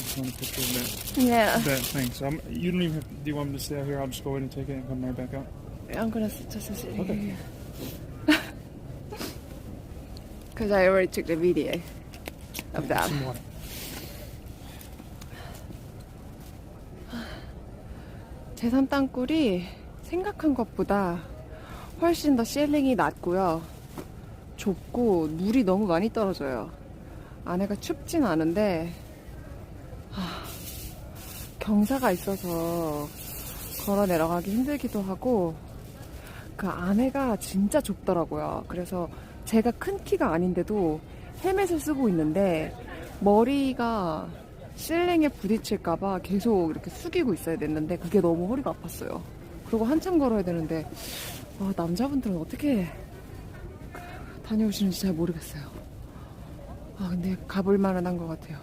just want a picture of that. Yeah, That thing. So I'm, you don't even have. Do you want me to stay out here? I'll just go ahead and take it and come right back out. I'm gonna just sit Okay. here. Because I already took the video of that. Some water. 재산 땅굴이 생각한 것보다 훨씬 더 셀링이 낮고요. 좁고 물이 너무 많이 떨어져요. 안에가 춥진 않은데 아, 경사가 있어서 걸어 내려가기 힘들기도 하고 그 안에가 진짜 좁더라고요. 그래서 제가 큰 키가 아닌데도 헬멧을 쓰고 있는데 머리가 실링에 부딪힐까봐 계속 이렇게 숙이고 있어야 됐는데 그게 너무 허리가 아팠어요. 그리고 한참 걸어야 되는데 아, 남자분들은 어떻게 다녀오시는지 잘 모르겠어요. 아 근데 가볼 만은 한 것 같아요.